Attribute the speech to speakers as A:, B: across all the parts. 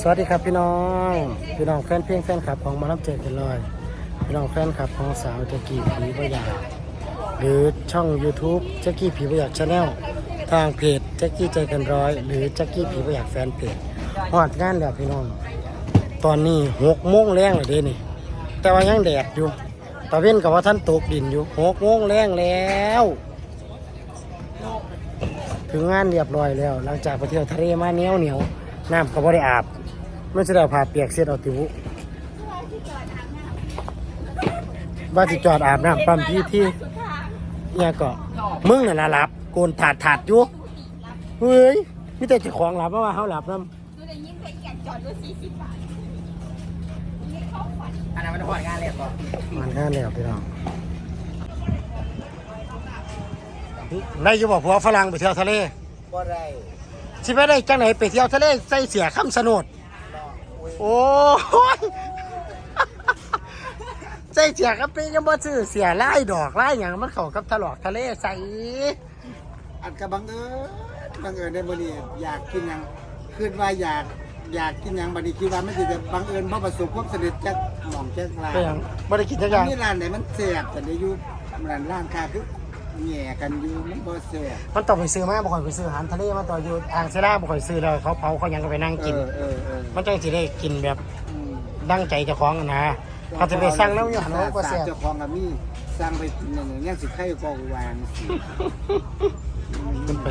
A: สวัสดีครับพี่น้อง พี่น้องแฟนเพลงแฟนคลับของมารับเจอกันลอย พี่น้องแฟนคลับของสาวแจ็กกี้ผีประหยัดหรือช่อง YouTube แจ็กกี้ผีประหยัดชาแนลทางเพจแจ็กกี้ใจกันร้อย หรือแจ็กกี้ผีประหยัดแฟนเพจฮอดงานแล้วพี่น้อง ตอนนี้หกโมงแรงเลยเด้นี่ แต่ว่ายังแดดอยู่ตะเว้นกับว่าท่านตกดินอยู่หกโมงแรงแล้วถึงงานเรียบร้อยแล้ว หลังจากไปเที่ยวทะเลมาเหนียวเหนียว น้ำก็บ่ได้อาบไม่ใช่ได้ผ่าเปียกเสียดเอาติวุว่าสิจอดอาบน้ำปั๊มพี่ที่เนี่ยก็มึงน่ะนะหลับโกนถาดถาดอยู่เฮ้ยมีแต่เจ้าของหลับเพราะว่าเขาหลับน้
B: ดูได้ยินเพลงอยากจอดรถสี่สิบบาท
C: อันนั้นมันถอดงานเลยก่อนำ
A: มันงานแล้วพี่น้องได้อยู่บอกผัวฝรั่งไปเที่ยวทะเล
C: บ่ได้
A: สิไปได้จังไหนไปเที่ยวทะเลใส่เสียคำสนดโอ้ยใส่เสียกับเป็นยังบ่ซื้อเสียไล่ดอกไล่อย่างมันเข้ากับทะลอกทะเลใส่
C: อันกับบังเอิญบังเอิญได้บ่นี่อยากกินหยังคิดว่าอยากอยากกินหยังบัดนี้คิดว่าไม่สิจะบังเอิญบ่ประสบความสำเร็จจักหม่องจักร้า
A: เป็นหยัง
C: น
A: บ่ได้กินจักอย่าง
C: มีร้านไหนมันแซ่บแต่ได้อยู่ร้านร้านค้าคือ แหย่กันอยู่มันบ่แซ่บ
A: มันต้องไปซื้อมาบ่ค่อยไปซื้ออาหารทะเลมาต่ออยู่อ่างเซล่าบ่ค่อยซื้อแล้วเขาเผาเขาหยังก็ไปนั่ง
C: เอ
A: กิน
C: อเออเออ
A: มันจังสิได้กินแบบ
C: อืม
A: ดั้งใจเจ้าของอะนะเขาจะไปสั่งน้ำอยู่หันโลกก็
C: สา
A: เสีย
C: เจ้าของก็มีสั่งไปกินอย่างนี้ยังสิไข่ก็วางสิ
A: เพิ่นไป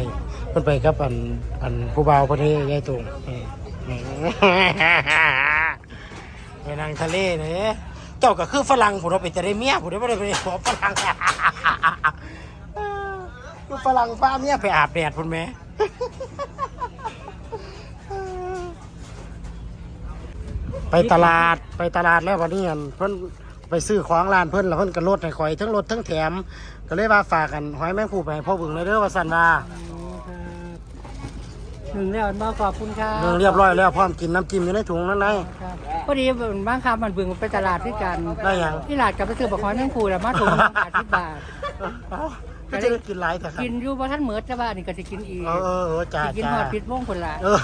A: เพิ่นไปกับอันอันผู้บ่าวประเทศยายตุงอืมอืมไปนั่งทะเลเนี่ยเจ้าก็คือฝรั่งผู้เราไปจะได้เมียผู้เราไม่ได้ไปขอฝรั่งคือ ฝรั่งฟ้าเมียไปอาบแดดพุ่นแหม่ไปตลาดไปตลาดแล้ววันนี้อันเพิ่นไปซื้อของร้านเพิ่นแล้วเพิ่นก็ลดให้ข่อยทั้งลดทั้งแถม ก็เลยว่าฝากกันหอยแมงผู้ไปให้พ่อบึงเลยเด้อว่าสั่นว่า
D: หนึ่งแล้วมาขอบคุณครับ
A: เรื่องเรียบร้อยแล้วพร้อมกินน้ำจิ้มอยู่ในถุงนั่นไง
D: ครับพอดีบางคำมันบึงไปตลาดด้วยกัน
A: ได้ยัง
D: ที่หลาดกับไปซื้อบักฮอยแมงคูแล้วมาถุงละบาทที่บาท
A: เอ้า ก็จะได้กินหลายแต่ครับ
D: กินอยู่ว่าท่านเหมือจะบ้านนี่ก็จะกินอีก
A: เออเออเออจ้า
D: สิกิน
A: จ้า
D: หอดพิษวงคนละ
A: เออ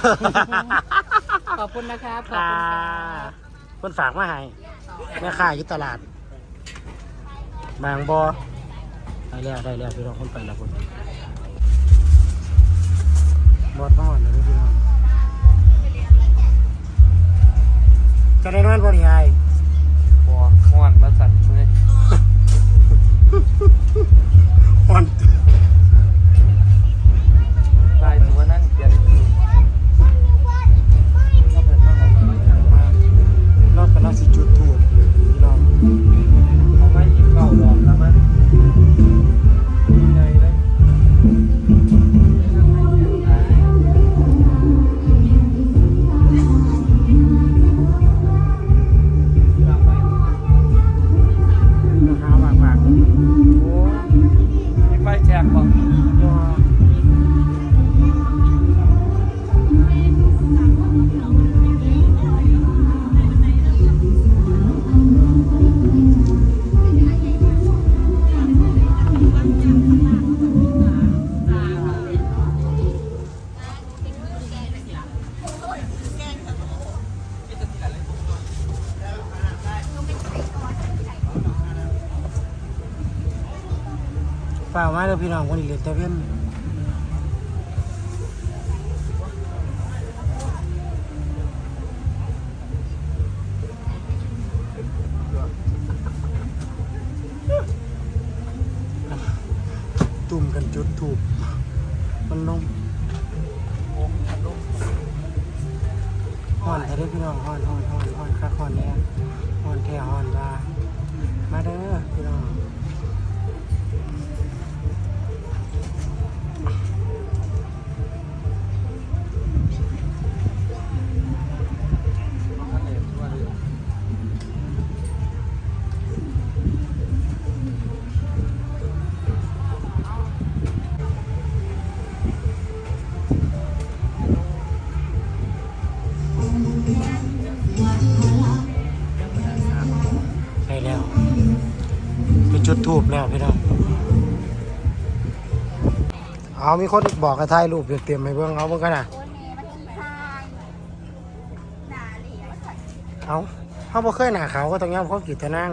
D: ขอบคุณนะครับขอบ
A: จ้า
D: คุณครับ
A: เพิ่นฝากมาให้แม่ค้าอยู่ตลาดบางบอได้แล้วได้แล้วพี่น้องคนไปแล้วคนบอดมาหอดเลยพี่น้องจะได้นอนบ่นี่ไอ้
E: บัวม่วนมาสั่นเลย
A: อ่
E: เด้
A: อพี่น้องคนนี้เลือแต่เว้นตุ่มกันจุดถูกมันลงห่อนแท้เด้พี่น้องห่อนห่อนห่อนห่อนคักห่อนแน่ห่อนแท้ห่อนว่ามาเด้อพี่น้อง จุดทูบแล้วพี่น้องเอามีคนบอกให้ถ่ายรูปเตรียมๆให้เบิ่งเอาเบิ่งกันนะ
B: โอ้ยแม่มันขี้คาย
A: เอาเขาบ่เคยหนาขาวก็ต้องย้ำเขากีดแต่นั่ง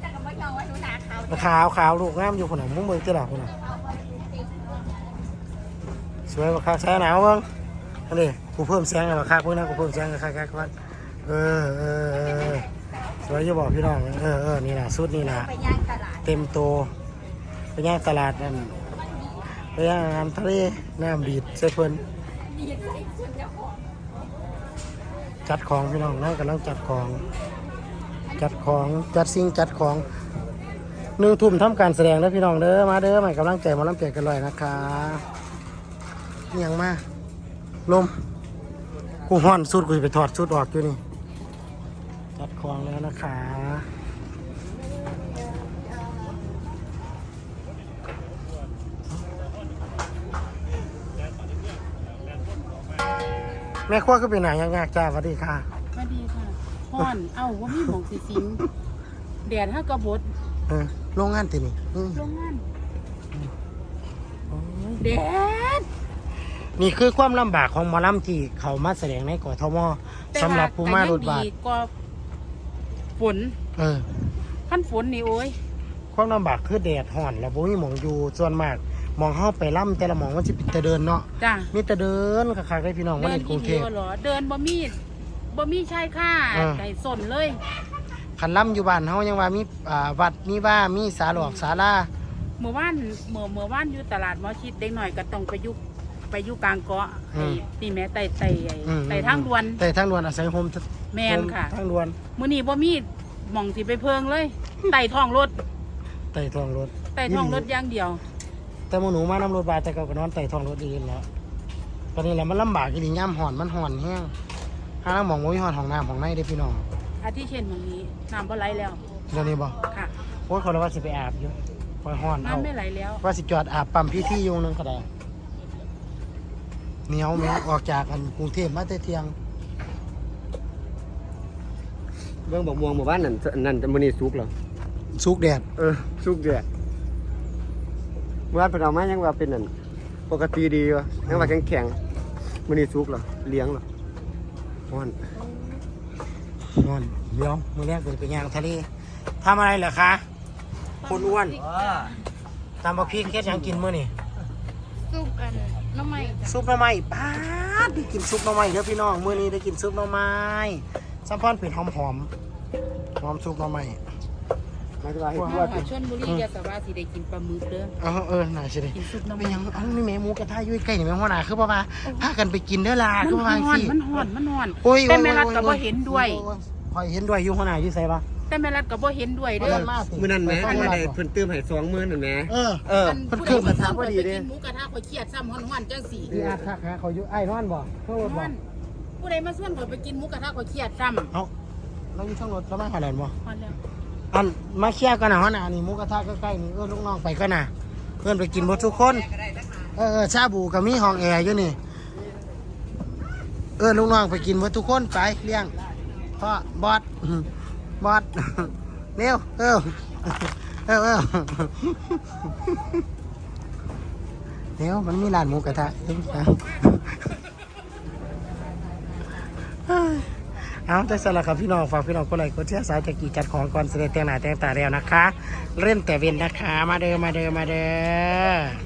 B: แต่ก็ไม่ยอมว่าหนูหนาเขา
A: ขาวขาวลูกงามอยู่คนน่ะมึงเบิ่งที่หลังคนน่ะสวยกว่าคักใช้หนาวเบิ่งอันนี้กูเพิ่มแสงให้มาคักเบิ่งนะกูเพิ่มแสงให้คักคักคักเออเออเออ สวยจะบอกพี่น้องเออเออนี่ล่ะสุดนี่ล่ะ
B: ไปย่างตลาด
A: เต็มโตไปย่างตลาดนั่นไปย่างน้ำทะเลน้ำบีดใส่เพิ่น
B: ดีใจสุดจะบอก
A: จัดของพี่น้องนั่งกำลังจัดของ จัดของจัดสิ่งจัดของหนึ่งทุ่มทำการแสดงแล้วพี่น้องเด้อมาเด้อมากำลังใจหมาลำเปียกกันเลยนะคะนี่ยังมาลมกูห้อนสุดกูสิไปถอดสุดออกอยู่นี่ จัดของแล้วนะคะแม่ครัวก็เป็นไหนยังยากจ้าสวัสดีค่ะ
D: สวัสดีค่ะฮ้อน เอ้าว่ามีหมองสิสิงแดดห้ากระบด
A: เออโรงงานตินี่อืม
D: โรงงานแดด
A: นี่คือความลำบากของหมอลำที่เขามาแสดงในกทมสำหรับผู้มารถบาท
D: แต่ยังดีกว่า ฝน
A: เออ
D: ขั้นฝนนี่โอ้ย
A: ความลำบากคือแดดห่อน แล้วบ่มีหมองอยู่ส่วนมากหมองเฮาไปล่ำแต่ละหมองมันสิเป็นแต่เดินเนาะ
D: จ้ะ
A: มีแต่เดินคักๆได้พี่น้องว่า
D: เดิ
A: ใน
D: น
A: กรุ
D: กี่
A: งเท
D: เดีย
A: พ
D: วเหรอเดินบ่มีบ่มีชายค่า
A: เออ
D: ไก่สนเลย
A: คันล่ำอยู่บ้านเฮายังว่ามีอ่าวัดมีว่ามีศาลหลอกศาลา
D: เมื่อวานเมื่อเมื่อวานอยู่ตลาดหมอชิดเด็กหน่อยก็ต้องไปอยุกไปอยุกลางเกาะไอ้นี่แม่ไต่ไต่ไอ้
A: อืม
D: ไต่ทางด่วน
A: แต่ทางด่วนอาศัยโฮม
D: แมนค่ะ
A: ทางด่วน
D: มื้อนี้บ่มีหม่องสิไปเพิงเลยไต่ท้องรถ
A: ไต่ท้องรถ
D: ไต่ท้องรถอย่างเดียว
A: แต่หมู่หนูมานำรถบาทแต่เก็ก็นอนไต่ท้องรถดีแล้วตอนนี้แหละมันลำบากอีหลีย่ำห่อนมันห่อนแห้งถ้าเรามองว่ามีห่อนของน้ำของในเด้อพี่น้อง
D: อาทิเช่นหม่องนี้น้ำบ่ไหลแล้ว
A: เดี๋ยวนี้บ่
D: ค่ะ
A: โอ้ยเขาเลยว่าสิไปอาบอยู่คอยห่อนเอา
D: น้ำไม่ไหลแล้ว
A: ว่าสิจอดอาบปั๊มพี่ที่อยุงนึงก็ได้เหนียวแม่ออกจากอันกรุงเทพมาแต่เที่ยง
E: เบิ่งบอกม่วงหมู่บ้านนั่นนั่นมื้อนี้สุกเหรอ
A: สุกแดด
E: เออสุกเดือดเมื่อวานเพิ่นเอามายังว่าเป็นนั่นปกติดีวะยังว่าแข็งๆมื้อนี้สุกเหรอเลี้ยงเหรอฮ้อน
A: นอนเดี๋ยวมือแรกไปไปย่างทะเลทำอะไรเหรอคะคนอ้วนตามบักพริกแค่ยังกินมื้อนี่
B: ซุปอันน้ำใหม่
A: ซุปหน่อไม้ป้าดได้กินซุปหน่อไม้เด้อพี่น้องมื้อนี้ได้กินซุปหน่อไม้ ซัมพอนเผ็ดหอมหอมๆหอมซุปหน่อไม้
E: หมายถึงว่าให้
A: ว่า
E: ทั่ว
D: ว่า
E: ติ
D: ชนบุรียาสาวาสิได้กินปลาหมึกเด้อ
A: เออเออน่าสิได้
D: กินซุปน้ำ
A: เป็
D: มันน
A: หยังเอ้านี่แม่หมูกระทะอยู่ใกล้นี่แม่หัวหน้าคือบ่ว่าพากันไปกินเด้อล่ะคือ
D: มัน
A: ว่า
D: ห่อน
A: สิ
D: มันห่อนมันห่อน
A: โอ้ย
D: แต่แม่รัดก็บ่เห็นด้วย
A: คอยเห็นด้วยอยู่หัวหน้าอยู่ไสปะ
D: แต่แม่รัดก็บ่เห็นด้วยเด้อ
E: มื้อนั้นแหม
A: ไป
E: มื้อ
A: ฟัง
E: นั้น
A: ว่า
E: ได้เพิ่นตื้มให้20,000นั่นแหม
A: เออ
E: เออ
D: อัน
A: เพิ่น
D: ผู้
A: คื
D: ใด
A: อ
D: มาซ้ำ
E: พอ
D: ไป
E: ดี
D: กิ
E: เด้
D: นหมูกระทะข่อยเครียดซ้ำห่อนๆจังสี่
A: พี่อาทักหาเขาอยู่ไอ้นอนบ่เท่ารถบ่
D: ห่อน ผู้ใดมาส่วนข่อยไปกินหมูกระทะข่อยเครียดซ้ำ
A: เอาเราอยู่ทั้งรถเราไม่หาแลนบ่
D: ห่อนแล้ว
A: อันมาเคลียร์กันนะหัวหน้านี่หมูกระทะใกล้ๆนี่เออลูกน้องไปกันนะเพื่อนไปกินหมดทุกคนเออเออชาบูกับมีห้องแอร์อยู่นี่ เออลูกน้องไปกินหมดทุกคนไปเลี้ยงพ่อบอสบอสเร็วเออเออเออเดี๋ยวมันมีร้านหมูกระทะเองจ้ะ เอาใจสำหรับครับพี่น้องฝากพี่น้องคนไหนก็เชื่อสาวจะกี่จัดของก่อนเสด็จแต่งหน้าแต่งตาแล้วนะคะเล่นแต่เวนนะคะ มาเด้อมาเด้อมาเด้อ